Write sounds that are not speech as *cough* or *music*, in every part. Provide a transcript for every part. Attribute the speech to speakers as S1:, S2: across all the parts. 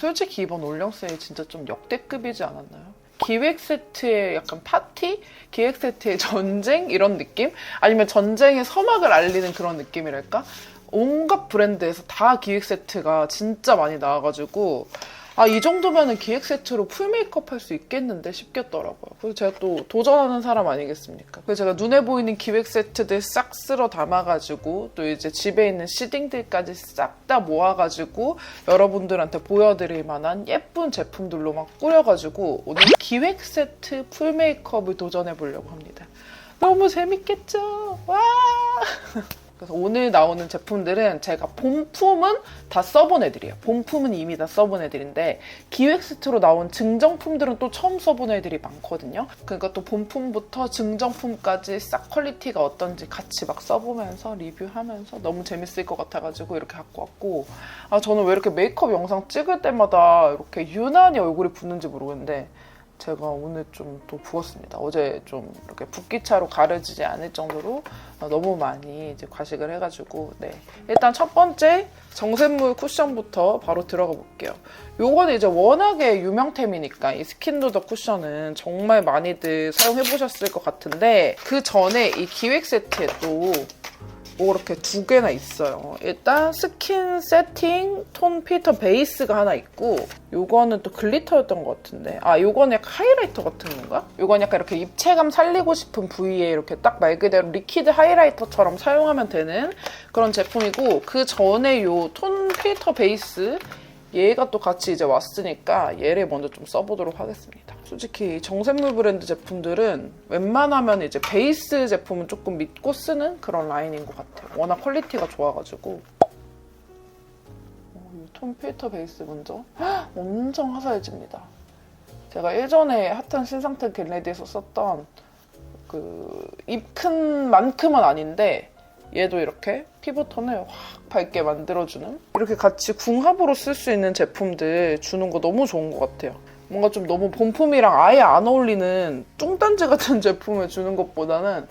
S1: 솔직히 이번 올영 세일 진짜 좀 역대급이지 않았나요? 기획 세트의 약간 파티? 기획 세트의 *laughs* 전쟁? 이런 느낌? 아니면 전쟁의 서막을 알리는 그런 느낌이랄까? 온갖 브랜드에서 다 기획 세트가 진짜 많이 나와가지고 아, 이 정도면은 기획 세트로 풀 메이크업 할 수 있겠는데 싶겠더라고요. 그래서 제가 또 도전하는 사람 아니겠습니까? 그래서 제가 눈에 보이는 기획 세트들 싹 쓸어 담아가지고 또 이제 집에 있는 시딩들까지 싹 다 모아가지고 여러분들한테 보여드릴 만한 예쁜 제품들로 막 꾸려가지고 오늘 기획 세트 풀 메이크업을 도전해 보려고 합니다. 너무 재밌겠죠? 와! *laughs* 그래서 오늘 나오는 제품들은 제가 본품은 다 써본 애들이에요. 본품은 이미 다 써본 애들인데 기획 세트로 나온 증정품들은 또 처음 써본 애들이 많거든요. 그러니까 또 본품부터 증정품까지 싹 퀄리티가 어떤지 같이 막 써보면서 리뷰하면서 너무 재밌을 것 같아가지고 이렇게 갖고 왔고 아 저는 왜 이렇게 메이크업 영상 찍을 때마다 이렇게 유난히 얼굴이 붓는지 모르겠는데 제가 오늘 좀 또 부었습니다. 어제 좀 이렇게 붓기차로 가려지지 않을 정도로 어, 너무 많이 이제 과식을 해가지고 네 일단 첫 번째 정샘물 쿠션부터 바로 들어가 볼게요. 요거는 이제 워낙에 유명템이니까 이 스킨도더 쿠션은 정말 많이들 사용해 보셨을 것 같은데 그 전에 이 기획 세트에 또 뭐 이렇게 두 개나 있어요. 일단 스킨 세팅 톤 필터 베이스가 하나 있고 요거는 또 글리터였던 것 같은데 아 요거는 약간 하이라이터 같은 건가? 요건 약간 이렇게 입체감 살리고 싶은 부위에 이렇게 딱 말 그대로 리퀴드 하이라이터처럼 사용하면 되는 그런 제품이고 그 전에 요 톤 필터 베이스 얘가 또 같이 이제 왔으니까 얘를 먼저 좀 써보도록 하겠습니다. 솔직히 정샘물 브랜드 제품들은 웬만하면 이제 베이스 제품은 조금 믿고 쓰는 그런 라인인 것 같아요. 워낙 퀄리티가 좋아가지고. 어, 이톤 필터 베이스 먼저 헉, 엄청 화사해집니다. 제가 예전에 핫한 신상태 겟레디에서 썼던 그 입 큰 만큼은 아닌데 얘도 이렇게 피부톤을 확 밝게 만들어주는 이렇게 같이 궁합으로 쓸 수 있는 제품들 주는 거 너무 좋은 것 같아요. 뭔가 좀 너무 본품이랑 아예 안 어울리는 뚱딴지 같은 *laughs* 제품을 주는 것보다는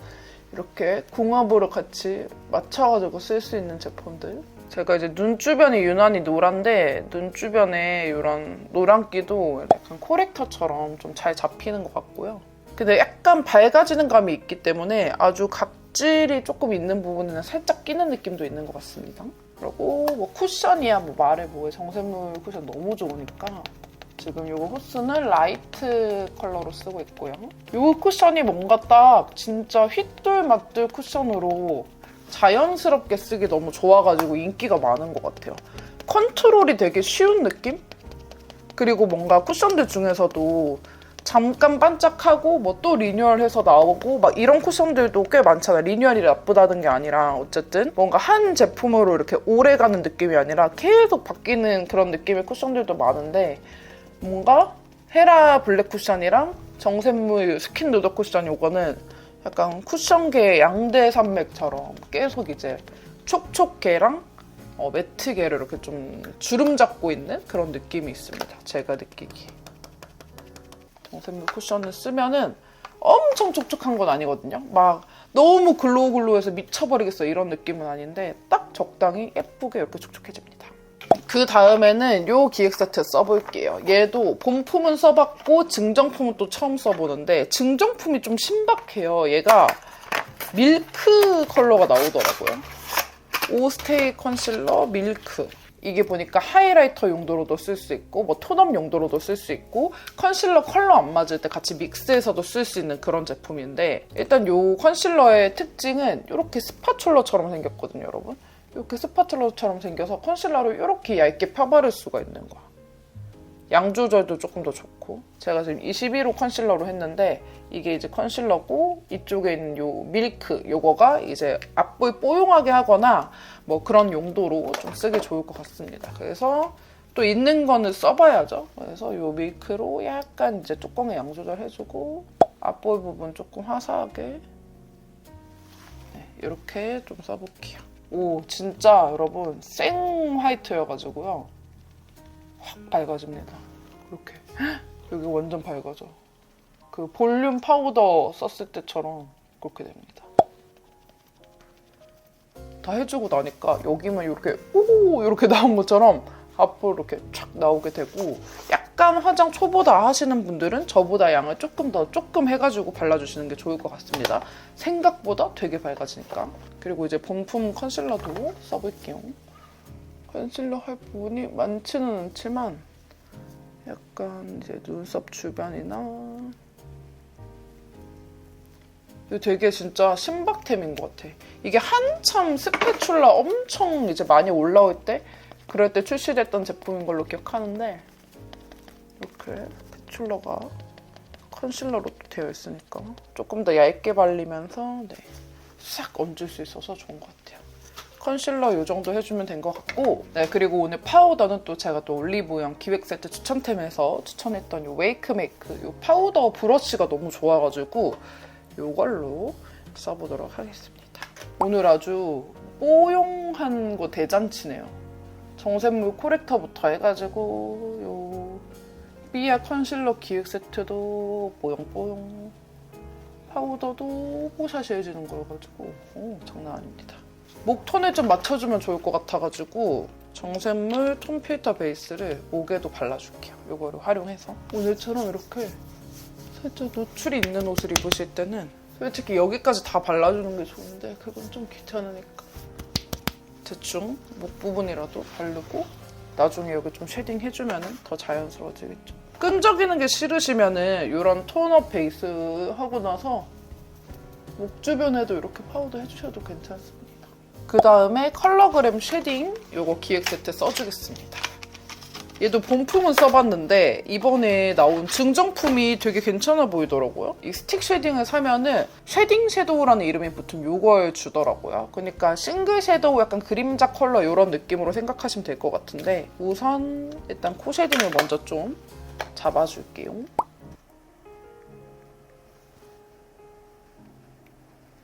S1: 이렇게 궁합으로 같이 맞춰가지고 쓸 수 있는 제품들. 제가 이제 눈 주변이 유난히 노란데 눈 주변에 이런 노란기도 약간 코렉터처럼 좀 잘 잡히는 것 같고요. 근데 약간 밝아지는 감이 있기 때문에 아주 각질이 조금 있는 부분에는 살짝 끼는 느낌도 있는 것 같습니다. 그리고 뭐 쿠션이야 뭐 말해 뭐해 정샘물 쿠션 너무 좋으니까 지금 이 호스는 라이트 컬러로 쓰고 있고요. 이 쿠션이 뭔가 딱 진짜 휘뚤 맞들 쿠션으로 자연스럽게 쓰기 너무 좋아가지고 인기가 많은 것 같아요. 컨트롤이 되게 쉬운 느낌? 그리고 뭔가 쿠션들 중에서도 잠깐 반짝하고 뭐 또 리뉴얼해서 나오고 막 이런 쿠션들도 꽤 많잖아. 리뉴얼이 나쁘다는 게 아니라 어쨌든 뭔가 한 제품으로 이렇게 오래 가는 느낌이 아니라 계속 바뀌는 그런 느낌의 쿠션들도 많은데 뭔가 헤라 블랙 쿠션이랑 정샘물 스킨 누더 쿠션 요거는 약간 쿠션계 양대 산맥처럼 계속 이제 촉촉계랑 어, 매트계를 이렇게 좀 주름 잡고 있는 그런 느낌이 있습니다. 제가 느끼기에. 정샘물 쿠션을 쓰면은 엄청 촉촉한 건 아니거든요. 막 너무 글로글로해서 미쳐버리겠어 이런 느낌은 아닌데 딱 적당히 예쁘게 이렇게 촉촉해집니다. 그 다음에는 요 기획 세트 써볼게요. 얘도 본품은 써봤고 증정품은 또 처음 써보는데 증정품이 좀 신박해요. 얘가 밀크 컬러가 나오더라고요. 오스테이 컨실러 밀크. 이게 보니까 하이라이터 용도로도 쓸 수 있고 뭐 톤업 용도로도 쓸 수 있고 컨실러 컬러 안 맞을 때 같이 믹스해서도 쓸 수 있는 그런 제품인데 일단 요 컨실러의 특징은 이렇게 스파츌러처럼 생겼거든요 여러분 이렇게 스파츌러처럼 생겨서 컨실러를 이렇게 얇게 펴바를 수가 있는 거야 양 조절도 조금 더 좋고 제가 지금 21호 컨실러로 했는데 이게 이제 컨실러고 이쪽에 있는 요 밀크 요거가 이제 앞볼 뽀용하게 하거나 뭐 그런 용도로 좀 쓰기 좋을 것 같습니다. 그래서 또 있는 거는 써봐야죠. 그래서 요 밀크로 약간 이제 뚜껑의 양 조절해주고 앞볼 부분 조금 화사하게 네, 이렇게 좀 써볼게요. 오 진짜 여러분 생 화이트여가지고요. 확 밝아집니다. 이렇게 *gasps* 여기 완전 밝아져. 그 볼륨 파우더 썼을 때처럼 그렇게 됩니다. 다 해주고 나니까 여기만 이렇게 오 이렇게 나온 것처럼 앞으로 이렇게 촥 나오게 되고 약간 화장 초보다 하시는 분들은 저보다 양을 조금 더 조금 해가지고 발라주시는 게 좋을 것 같습니다. 생각보다 되게 밝아지니까. 그리고 이제 본품 컨실러도 써볼게요. 컨실러 할 부분이 많지는 않지만 약간 이제 눈썹 주변이나 되게 진짜 신박템인 것 같아. 이게 한참 스패츌라 엄청 이제 많이 올라올 때 그럴 때 출시됐던 제품인 걸로 기억하는데 이렇게 스패츌러가 컨실러로 되어 있으니까 조금 더 얇게 발리면서 네, 싹 얹을 수 있어서 좋은 것 같아요. 컨실러 이 정도 해주면 된 것 같고 네 그리고 오늘 파우더는 또 제가 또 올리브영 기획 세트 추천템에서 추천했던 이 웨이크 메이크 이 파우더 브러쉬가 너무 좋아가지고 이걸로 써보도록 하겠습니다. 오늘 아주 뽀용한 거 대잔치네요. 정샘물 코렉터부터 해가지고 요 삐아 컨실러 기획 세트도 뽀용뽀용 파우더도 뽀샤시 해주는 거여가지고 오, 장난 아닙니다. 목 톤에 좀 맞춰주면 좋을 것 같아가지고 정샘물 톤 필터 베이스를 목에도 발라줄게요. 이거를 활용해서 오늘처럼 이렇게 살짝 노출이 있는 옷을 입으실 때는 솔직히 여기까지 다 발라주는 게 좋은데 그건 좀 귀찮으니까 대충 목 부분이라도 바르고 나중에 여기 좀 쉐딩 해주면 더 자연스러워지겠죠. 끈적이는 게 싫으시면은 이런 톤업 베이스 하고 나서 목 주변에도 이렇게 파우더 해주셔도 괜찮습니다. 그 다음에 컬러그램 쉐딩 요거 기획 세트 써주겠습니다. 얘도 본품은 써봤는데 이번에 나온 증정품이 되게 괜찮아 보이더라고요. 이 스틱 쉐딩을 사면은 쉐딩 섀도우라는 이름이 붙은 요걸 주더라고요. 그러니까 싱글 섀도우 약간 그림자 컬러 이런 느낌으로 생각하시면 될 것 같은데 우선 일단 코 쉐딩을 먼저 좀 잡아줄게요.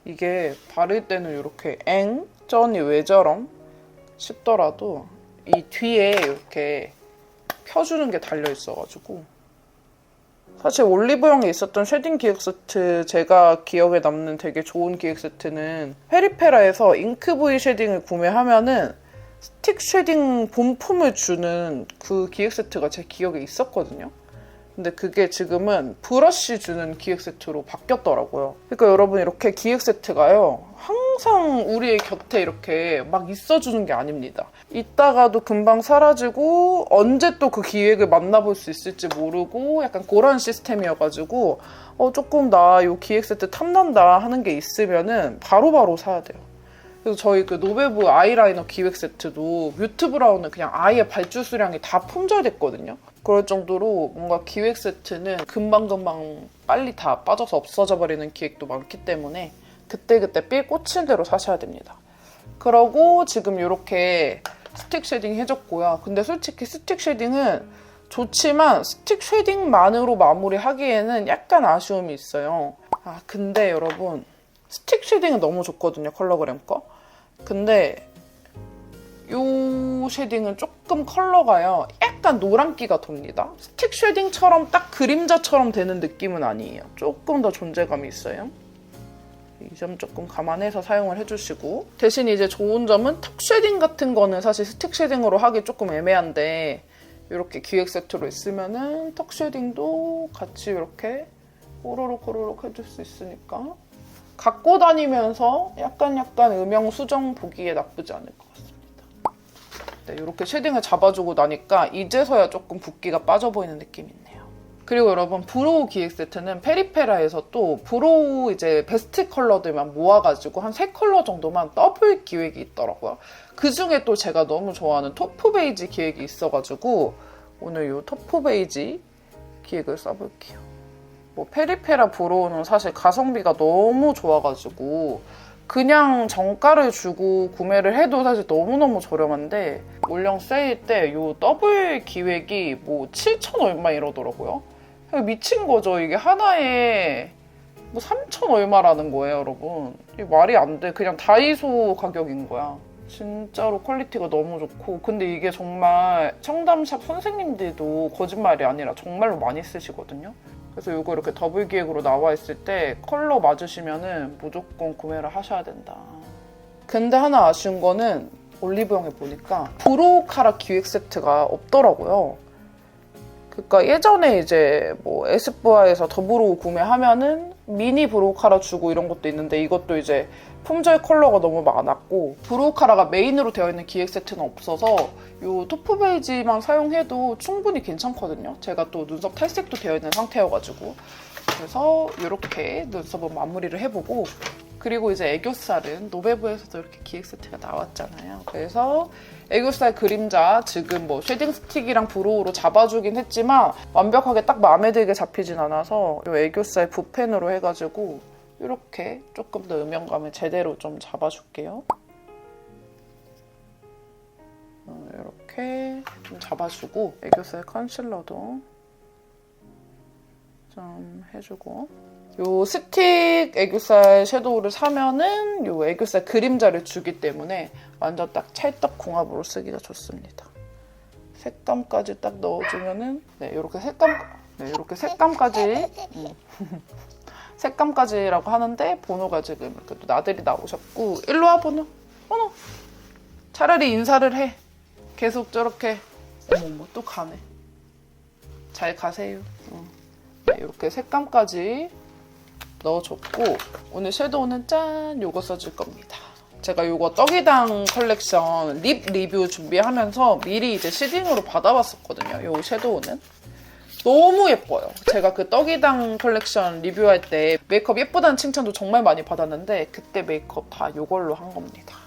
S1: 이게 바를 때는 이렇게 엥? 쩐이 왜 저럼? 싶더라도 이 뒤에 이렇게 펴주는 게 달려 있어가지고 사실 올리브영에 있었던 쉐딩 기획 세트 제가 기억에 남는 되게 좋은 기획 세트는 페리페라에서 잉크 브이 쉐딩을 구매하면은 스틱 쉐딩 본품을 주는 그 기획 세트가 제 기억에 있었거든요. 근데 그게 지금은 브러쉬 주는 기획 세트로 바뀌었더라고요. 그러니까 여러분 이렇게 기획 세트가요. 항상 우리의 곁에 이렇게 막 있어주는 게 아닙니다. 있다가도 금방 사라지고 언제 또 그 기획을 만나볼 수 있을지 모르고 약간 그런 시스템이어가지고 어 조금 나이 기획 세트 탐난다 하는 게 있으면은 바로 바로 사야 돼요. 그래서 저희 그 노베브 아이라이너 기획 세트도 뮤트 브라운은 그냥 아예 발주 수량이 다 품절됐거든요. 그럴 정도로 뭔가 기획 세트는 금방금방 빨리 다 빠져서 없어져 버리는 기획도 많기 때문에 그때그때 삘 꽂힌 대로 사셔야 됩니다. 그러고 지금 이렇게 스틱 쉐딩 해줬고요. 근데 솔직히 스틱 쉐딩은 좋지만 스틱 쉐딩만으로 마무리하기에는 약간 아쉬움이 있어요. 아 근데 여러분 스틱 쉐딩은 너무 좋거든요. 컬러그램 거. 근데 이 쉐딩은 조금 컬러가요. 약간 노란기가 돕니다. 스틱 쉐딩처럼 딱 그림자처럼 되는 느낌은 아니에요. 조금 더 존재감이 있어요. 이 점 조금 감안해서 사용을 해주시고 대신 이제 좋은 점은 턱 쉐딩 같은 거는 사실 스틱 쉐딩으로 하기 조금 애매한데 이렇게 기획 세트로 있으면은 턱 쉐딩도 같이 이렇게 꼬르륵 꼬르륵 해줄 수 있으니까 갖고 다니면서 약간 약간 음영 수정 보기에 나쁘지 않을 것 같습니다. 네, 이렇게 쉐딩을 잡아주고 나니까 이제서야 조금 붓기가 빠져 보이는 있네요. 그리고 여러분 브로우 기획 세트는 페리페라에서 또 브로우 이제 베스트 컬러들만 모아가지고 한 세 컬러 정도만 더블 기획이 있더라고요. 그 중에 또 제가 너무 좋아하는 토프 베이지 기획이 있어가지고 오늘 이 토프 베이지 기획을 써볼게요. 뭐 페리페라 브로우는 사실 가성비가 너무 좋아가지고 그냥 정가를 주고 구매를 해도 사실 너무너무 저렴한데 올영 세일 때 이 더블 기획이 뭐 7천 얼마 이러더라고요. 미친 거죠. 이게 하나에 뭐 3천 얼마라는 거예요, 여러분. 이게 말이 안 돼. 그냥 다이소 가격인 거야. 진짜로 퀄리티가 너무 좋고 근데 이게 정말 청담샵 선생님들도 거짓말이 아니라 정말로 많이 쓰시거든요. 그래서 이거 이렇게 더블 기획으로 나와 있을 때 컬러 맞으시면은 무조건 구매를 하셔야 된다. 근데 하나 아쉬운 거는 올리브영에 보니까 브로우카라 기획 세트가 없더라고요. 그러니까 예전에 이제 뭐 에스쁘아에서 더브로우 구매하면은 미니 브로우카라 주고 이런 것도 있는데 이것도 이제 품절 컬러가 너무 많았고 브로우카라가 메인으로 되어 있는 기획 세트는 없어서 이 토프 베이지만 사용해도 충분히 괜찮거든요. 제가 또 눈썹 탈색도 되어 있는 상태여가지고 그래서 이렇게 눈썹은 마무리를 해보고 그리고 이제 애교살은 노베브에서도 이렇게 기획 세트가 나왔잖아요. 그래서 애교살 그림자 지금 뭐 쉐딩 스틱이랑 브로우로 잡아주긴 했지만 완벽하게 딱 마음에 들게 잡히진 않아서 이 애교살 붓펜으로 해가지고 이렇게 조금 더 음영감을 제대로 좀 잡아줄게요. 어, 이렇게 좀 잡아주고 애교살 컨실러도 좀 해주고 요 스틱 애교살 섀도우를 사면은 요 애교살 그림자를 주기 때문에 완전 딱 찰떡 궁합으로 쓰기가 좋습니다. 색감까지 딱 넣어주면은 네 이렇게 색감 네 이렇게 색감까지 음. *laughs* 색감까지라고 하는데 번호가 지금 이렇게 또 나들이 나오셨고 일로 와 번호 번호 차라리 인사를 해 계속 저렇게 어머머 또 가네 잘 가세요 응. 네, 이렇게 색감까지 넣어줬고 오늘 섀도우는 짠 요거 써줄 겁니다. 제가 요거 떡이당 컬렉션 립 리뷰 준비하면서 미리 이제 시딩으로 받아봤었거든요. 요 섀도우는. 너무 예뻐요. 제가 그 떡이당 컬렉션 리뷰할 때 메이크업 예쁘다는 칭찬도 정말 많이 받았는데 그때 메이크업 다 요걸로 한 겁니다.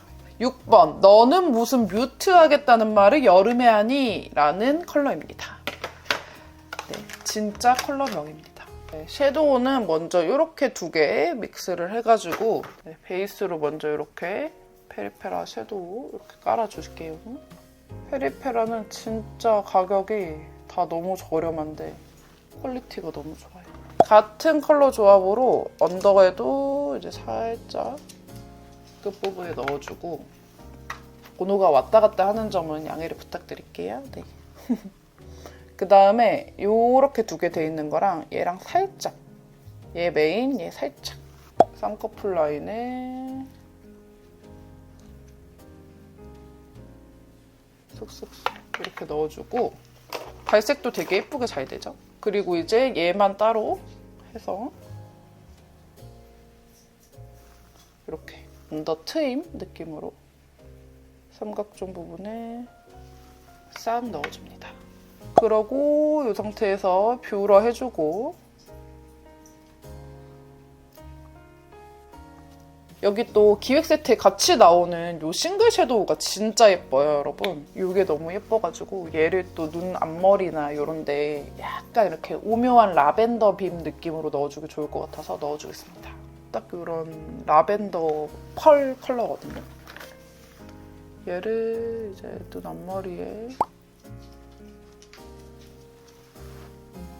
S1: 6번 너는 무슨 뮤트 하겠다는 말을 여름에 하니? 라는 컬러입니다. 네, 진짜 컬러명입니다. 네, 섀도우는 먼저 이렇게 두 개 믹스를 해가지고 네, 베이스로 먼저 이렇게 페리페라 섀도우 이렇게 깔아줄게요. 페리페라는 진짜 가격이 다 너무 저렴한데 퀄리티가 너무 좋아요. 같은 컬러 조합으로 언더에도 이제 살짝 끝부분에 넣어주고 번호가 왔다 갔다 하는 점은 양해를 부탁드릴게요. 네. *laughs* 그 다음에 요렇게 두 개 돼 있는 거랑 얘랑 살짝 얘 메인, 얘 살짝 쌍꺼풀 라인에 쏙쏙쏙 이렇게 넣어주고 발색도 되게 예쁘게 잘 되죠? 그리고 이제 얘만 따로 해서 이렇게 언더 트임 느낌으로 삼각존 부분에 싹 넣어줍니다. 그러고 이 상태에서 뷰러 해주고 여기 또 기획 세트에 같이 나오는 이 싱글 섀도우가 진짜 예뻐요, 여러분. 이게 너무 예뻐가지고 얘를 또 눈 앞머리나 이런데 약간 이렇게 오묘한 라벤더 빔 느낌으로 넣어주기 좋을 것 같아서 넣어주겠습니다. 딱 이런 라벤더 펄 컬러거든요. 얘를 이제 눈 앞머리에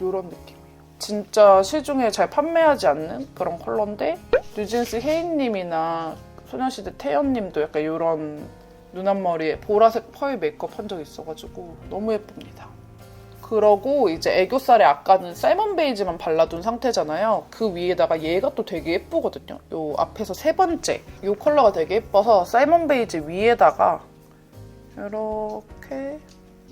S1: 이런 느낌이에요. 진짜 시중에 잘 판매하지 않는 그런 컬러인데 뉴진스 혜인님이나 소녀시대 태연님도 약간 이런 눈앞머리에 보라색 펄 메이크업 한적 있어가지고 너무 예쁩니다. 그러고 이제 애교살에 아까는 살몬 베이지만 발라둔 상태잖아요. 그 위에다가 얘가 또 되게 예쁘거든요. 요 앞에서 세 번째 이 컬러가 되게 예뻐서 살몬 베이지 위에다가 이렇게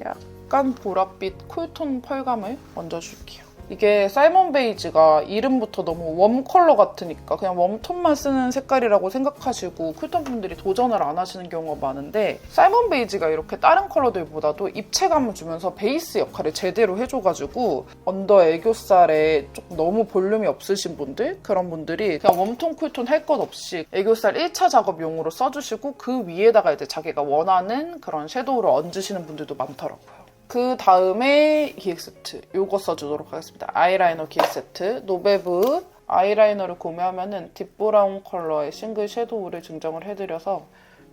S1: 약 간 보랏빛 쿨톤 펄감을 얹어줄게요. 이게 사이먼 베이지가 이름부터 너무 웜 컬러 같으니까 그냥 웜톤만 쓰는 색깔이라고 생각하시고 쿨톤 분들이 도전을 안 하시는 경우가 많은데 사이먼 베이지가 이렇게 다른 컬러들보다도 입체감을 주면서 베이스 역할을 제대로 해줘가지고 언더 애교살에 조금 너무 볼륨이 없으신 분들 그런 분들이 그냥 웜톤 쿨톤 할 것 없이 애교살 1차 작업용으로 써주시고 그 위에다가 이제 자기가 원하는 그런 섀도우를 얹으시는 분들도 많더라고요. 그 다음에 기획 세트 요거 써주도록 하겠습니다. 아이라이너 기획 세트 노베브 아이라이너를 구매하면은 딥브라운 컬러의 싱글 섀도우를 증정을 해드려서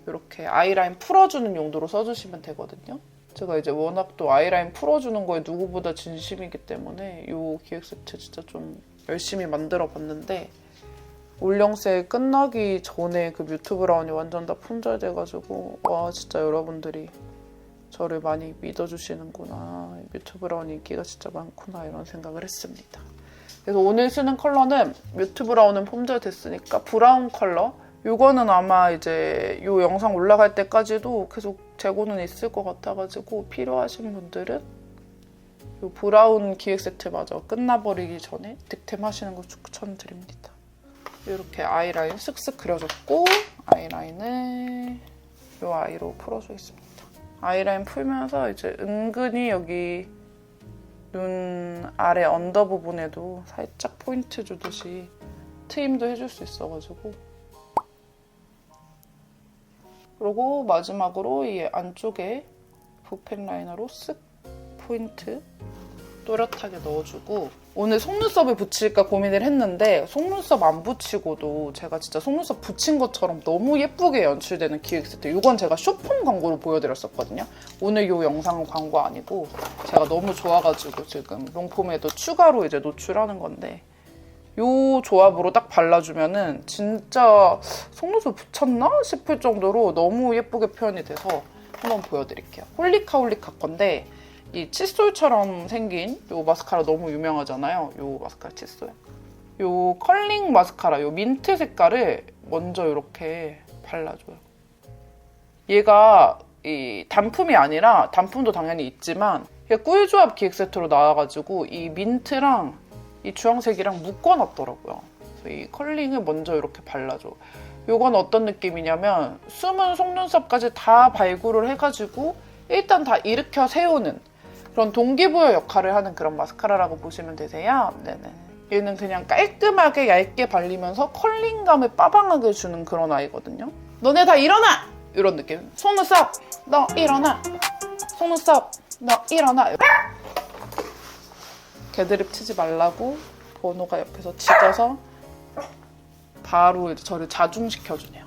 S1: 이렇게 아이라인 풀어주는 용도로 써주시면 되거든요. 제가 이제 워낙 또 아이라인 풀어주는 거에 누구보다 진심이기 때문에 이 기획 세트 진짜 좀 열심히 만들어 봤는데 올영세 끝나기 전에 그 뮤트 브라운이 완전 다 품절돼가지고 와 진짜 여러분들이 저를 많이 믿어주시는구나. 뮤트 브라운 인기가 진짜 많구나 이런 생각을 했습니다. 그래서 오늘 쓰는 컬러는 뮤트 브라운은 품절됐으니까 브라운 컬러 요거는 아마 이제 요 영상 올라갈 때까지도 계속 재고는 있을 것 같아가지고 필요하신 분들은 요 브라운 기획 세트 마저 끝나버리기 전에 득템하시는 거 추천드립니다. 이렇게 아이라인 쓱쓱 그려줬고 아이라인을 요 아이로 풀어주겠습니다. 아이라인 풀면서 이제 은근히 여기 눈 아래 언더 부분에도 살짝 포인트 주듯이 트임도 해줄 수 있어가지고. 그리고 마지막으로 이 안쪽에 붓펜 라이너로 쓱 포인트 또렷하게 넣어주고 오늘 속눈썹을 붙일까 고민을 했는데 속눈썹 안 붙이고도 제가 진짜 속눈썹 붙인 것처럼 너무 예쁘게 연출되는 기획 세트 이건 제가 쇼폼 광고로 보여드렸었거든요. 오늘 이 영상은 광고 아니고 제가 너무 좋아가지고 지금 롱폼에도 추가로 이제 노출하는 건데 요 조합으로 딱 발라주면은 진짜 속눈썹 붙였나 싶을 정도로 너무 예쁘게 표현이 돼서 한번 보여드릴게요. 홀리카 홀리카 건데 이 칫솔처럼 생긴 요 마스카라 너무 유명하잖아요. 요 마스카라 칫솔. 요 컬링 마스카라, 요 민트 색깔을 먼저 이렇게 발라줘요. 얘가 이 단품이 아니라 단품도 당연히 있지만 얘 꿀조합 기획 세트로 나와가지고 이 민트랑 이 주황색이랑 묶어놨더라고요. 그래서 이 컬링을 먼저 이렇게 발라줘. 요건 어떤 느낌이냐면 숨은 속눈썹까지 다 발굴을 해가지고 일단 다 일으켜 세우는 그런 동기부여 역할을 하는 그런 마스카라라고 보시면 되세요. 네네. 얘는 그냥 깔끔하게 얇게 발리면서 컬링감을 빠방하게 주는 그런 아이거든요. 너네 다 일어나! 이런 느낌. 속눈썹! 너 일어나! 속눈썹! 너 일어나! 개드립 치지 말라고 번호가 옆에서 찍어서 바로 저를 자중시켜주네요.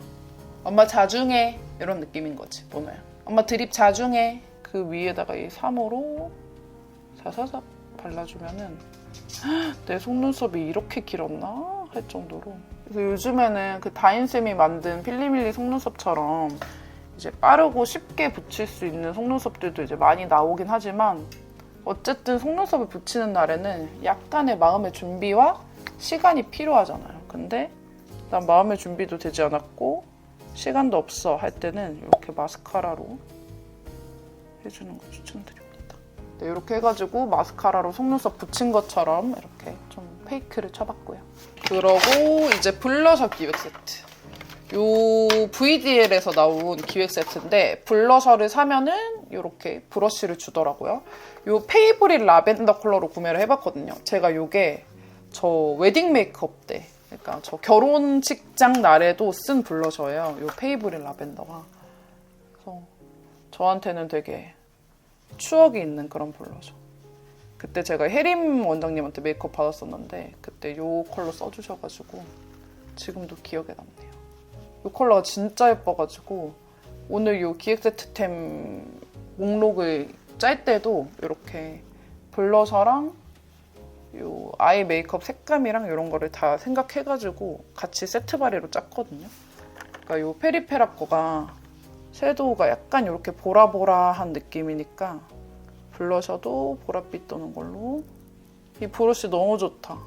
S1: 엄마 자중해! 이런 느낌인 거지, 번호야. 엄마 드립 자중해! 그 위에다가 이 3호로 사사삭 발라주면은 내 속눈썹이 이렇게 길었나 할 정도로 그래서 요즘에는 그 다인쌤이 만든 필리밀리 속눈썹처럼 이제 빠르고 쉽게 붙일 수 있는 속눈썹들도 이제 많이 나오긴 하지만 어쨌든 속눈썹을 붙이는 날에는 약간의 마음의 준비와 시간이 필요하잖아요. 근데 난 마음의 준비도 되지 않았고 시간도 없어 할 때는 이렇게 마스카라로 해주는 거 추천드립니다. 네, 이렇게 해가지고 마스카라로 속눈썹 붙인 것처럼 이렇게 좀 페이크를 쳐봤고요. 그러고 이제 블러셔 기획 세트. 요 VDL에서 나온 기획 세트인데 블러셔를 사면은 이렇게 브러쉬를 주더라고요. 요 페이보릿 라벤더 컬러로 구매를 해봤거든요. 제가 요게 저 웨딩 메이크업 때, 그러니까 저 결혼식장 날에도 쓴 블러셔예요. 요 페이보릿 라벤더가. 그래서 저한테는 되게 추억이 있는 그런 블러셔. 그때 제가 혜림 원장님한테 메이크업 받았었는데 그때 요 컬러 써주셔가지고 지금도 기억에 남네요. 요 컬러가 진짜 예뻐가지고 오늘 요 기획 세트템 목록을 짤 때도 이렇게 블러셔랑 요 아이 메이크업 색감이랑 이런 거를 다 생각해가지고 같이 세트 바리로 짰거든요. 그러니까 요 페리페라 거가 섀도우가 약간 이렇게 보라보라한 느낌이니까 블러셔도 보랏빛 도는 걸로. 이 브러쉬 너무 좋다.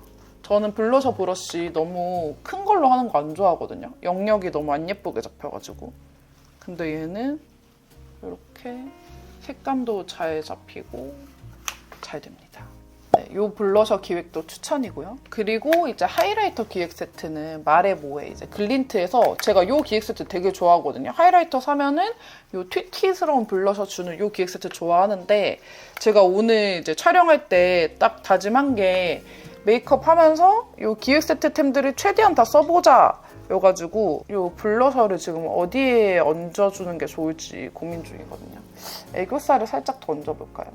S1: 저는 블러셔 브러쉬 너무 큰 걸로 하는 거 안 좋아하거든요. 영역이 너무 안 예쁘게 잡혀가지고. 근데 얘는 이렇게 색감도 잘 잡히고 잘 됩니다. 네, 요 블러셔 기획도 추천이고요. 그리고 이제 하이라이터 기획 세트는 마레모에 이제 글린트에서 제가 요 기획 세트 되게 좋아하거든요. 하이라이터 사면은 요 튀티스러운 블러셔 주는 요 기획 세트 좋아하는데 제가 오늘 이제 촬영할 때 딱 다짐한 게 메이크업 하면서 요 기획 세트 템들을 최대한 다 써보자. 여가지고 요 블러셔를 지금 어디에 얹어주는 게 좋을지 고민 중이거든요. 애교살을 살짝 더 얹어볼까요?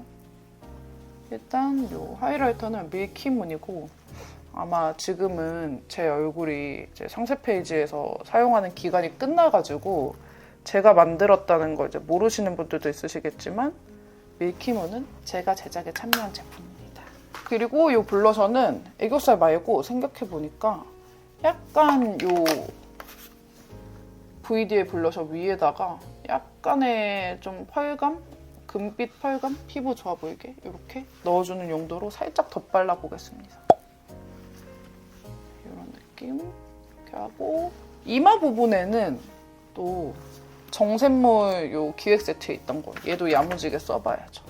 S1: 일단 이 하이라이터는 밀키문이고 아마 지금은 제 얼굴이 이제 상세 페이지에서 사용하는 기간이 끝나가지고 제가 만들었다는 걸 이제 모르시는 분들도 있으시겠지만 밀키문은 제가 제작에 참여한 제품입니다. 그리고 이 블러셔는 애교살 말고 생각해 보니까 약간 요 VD의 블러셔 위에다가 약간의 좀 펄감 금빛 펄감 피부 좋아 보이게 이렇게 넣어주는 용도로 살짝 덧발라 보겠습니다. 이런 느낌 이렇게 하고 이마 부분에는 또 정샘물 요 기획 세트에 있던 거 얘도 야무지게 써봐야죠.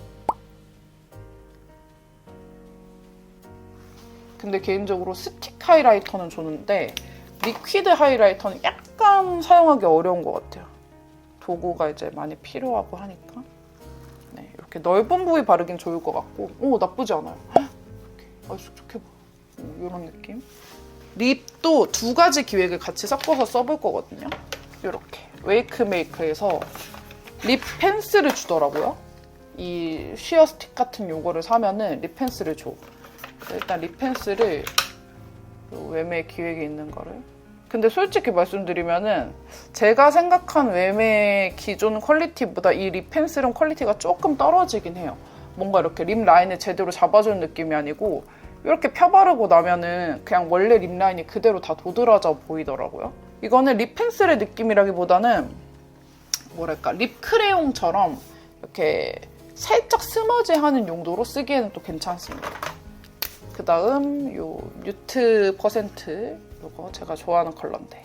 S1: 근데 개인적으로 스틱 하이라이터는 좋은데 리퀴드 하이라이터는 약간 사용하기 어려운 것 같아요. 도구가 이제 많이 필요하고 하니까 네, 이렇게 넓은 부위 바르긴 좋을 것 같고 오 나쁘지 않아요. 헉, 이렇게 아주 좋게 보여. 이런 느낌. 립도 두 가지 기획을 같이 섞어서 써볼 거거든요. 이렇게 웨이크메이크에서 립 펜슬을 주더라고요. 이 쉬어 스틱 같은 요거를 사면은 립 펜슬을 줘. 일단 립 펜슬을 요 외메 기획에 있는 거를. 근데 솔직히 말씀드리면은 제가 생각한 외메 기존 퀄리티보다 이 립 펜슬은 퀄리티가 조금 떨어지긴 해요. 뭔가 이렇게 립 라인을 제대로 잡아주는 느낌이 아니고 이렇게 펴바르고 나면은 그냥 원래 립 라인이 그대로 다 도드라져 보이더라고요. 이거는 립 펜슬의 느낌이라기보다는 뭐랄까 립 크레용처럼 이렇게 살짝 스머지하는 용도로 쓰기에는 또 괜찮습니다. 그 다음 요 뉴트 퍼센트 요거 제가 좋아하는 컬러인데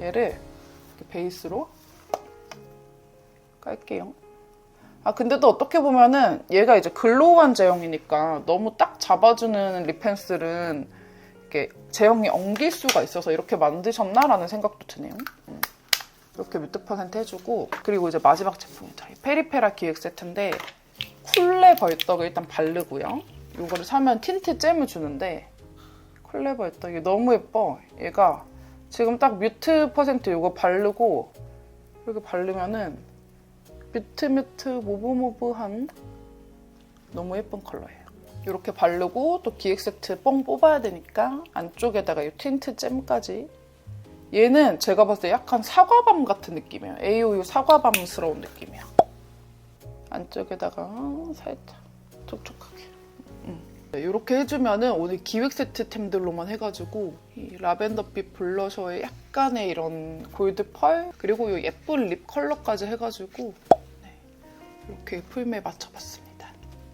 S1: 얘를 베이스로 깔게요. 아 근데 또 어떻게 보면은 얘가 이제 글로우한 제형이니까 너무 딱 잡아주는 립 펜슬은 이렇게 제형이 엉길 수가 있어서 이렇게 만드셨나라는 생각도 드네요. 음. 이렇게 뮤트 퍼센트 해주고 그리고 이제 마지막 제품이죠. 이 페리페라 기획 세트인데 쿨레 벌떡을 일단 바르고요. 이거를 사면 틴트 잼을 주는데 쿨레 벌떡이 너무 예뻐. 얘가 지금 딱 뮤트 퍼센트 이거 바르고 이렇게 바르면은 뮤트 뮤트 모브모브한 너무 예쁜 컬러예요. 이렇게 바르고 또 기획 세트 뽕 뽑아야 되니까 안쪽에다가 이 틴트 잼까지 얘는 제가 봤을 때 약간 사과밤 같은 느낌이에요. AOU 사과밤스러운 느낌이야. 안쪽에다가 살짝 촉촉하게. 이렇게 해주면은 오늘 기획 세트템들로만 해가지고 이 라벤더빛 블러셔에 약간의 이런 골드 펄 그리고 이 예쁜 립 컬러까지 해가지고 네, 이렇게 풀메 맞춰봤습니다.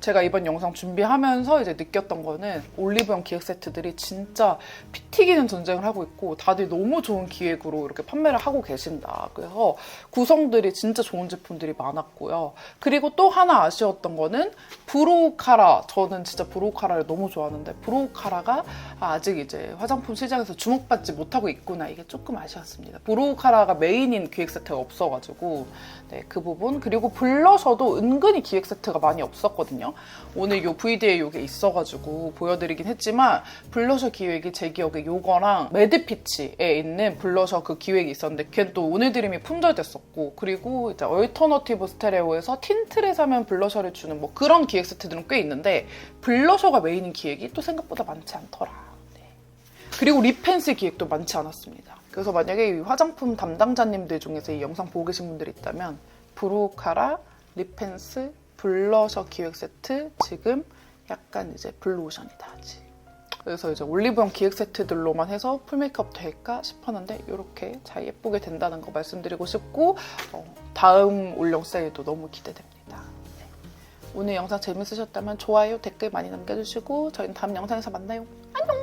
S1: 제가 이번 영상 준비하면서 이제 느꼈던 거는 올리브영 기획 세트들이 진짜 피 튀기는 전쟁을 하고 있고 다들 너무 좋은 기획으로 이렇게 판매를 하고 계신다. 그래서 구성들이 진짜 좋은 제품들이 많았고요. 그리고 또 하나 아쉬웠던 거는 브로우카라. 저는 진짜 브로우카라를 너무 좋아하는데 브로우카라가 아직 이제 화장품 시장에서 주목받지 못하고 있구나. 이게 조금 아쉬웠습니다. 브로우카라가 메인인 기획 세트가 없어가지고 네, 그 부분 그리고 블러셔도 은근히 기획 세트가 많이 없었거든요. 오늘 요 VD에 요게 있어가지고 보여드리긴 했지만 블러셔 기획이 제 기억에 요거랑 매드피치에 있는 블러셔 그 기획이 있었는데 걔는 또 오늘 드림이 품절됐었고 그리고 이제 얼터너티브 스테레오에서 틴트를 사면 블러셔를 주는 뭐 그런 기획 세트들은 꽤 있는데 블러셔가 메인인 기획이 또 생각보다 많지 않더라. 네. 그리고 립 펜슬 기획도 많지 않았습니다. 그래서 만약에 이 화장품 담당자님들 중에서 이 영상 보고 계신 분들이 있다면 브로우카라, 립 펜슬, 블러셔 기획 세트 지금 약간 이제 블루오션이다 아직. 그래서 이제 올리브영 기획 세트들로만 해서 풀 메이크업 될까 싶었는데 이렇게 잘 예쁘게 된다는 거 말씀드리고 싶고 어, 다음 올영 세일도 너무 기대됩니다. 네. 오늘 영상 재밌으셨다면 좋아요, 댓글 많이 남겨주시고 저희는 다음 영상에서 만나요. 안녕!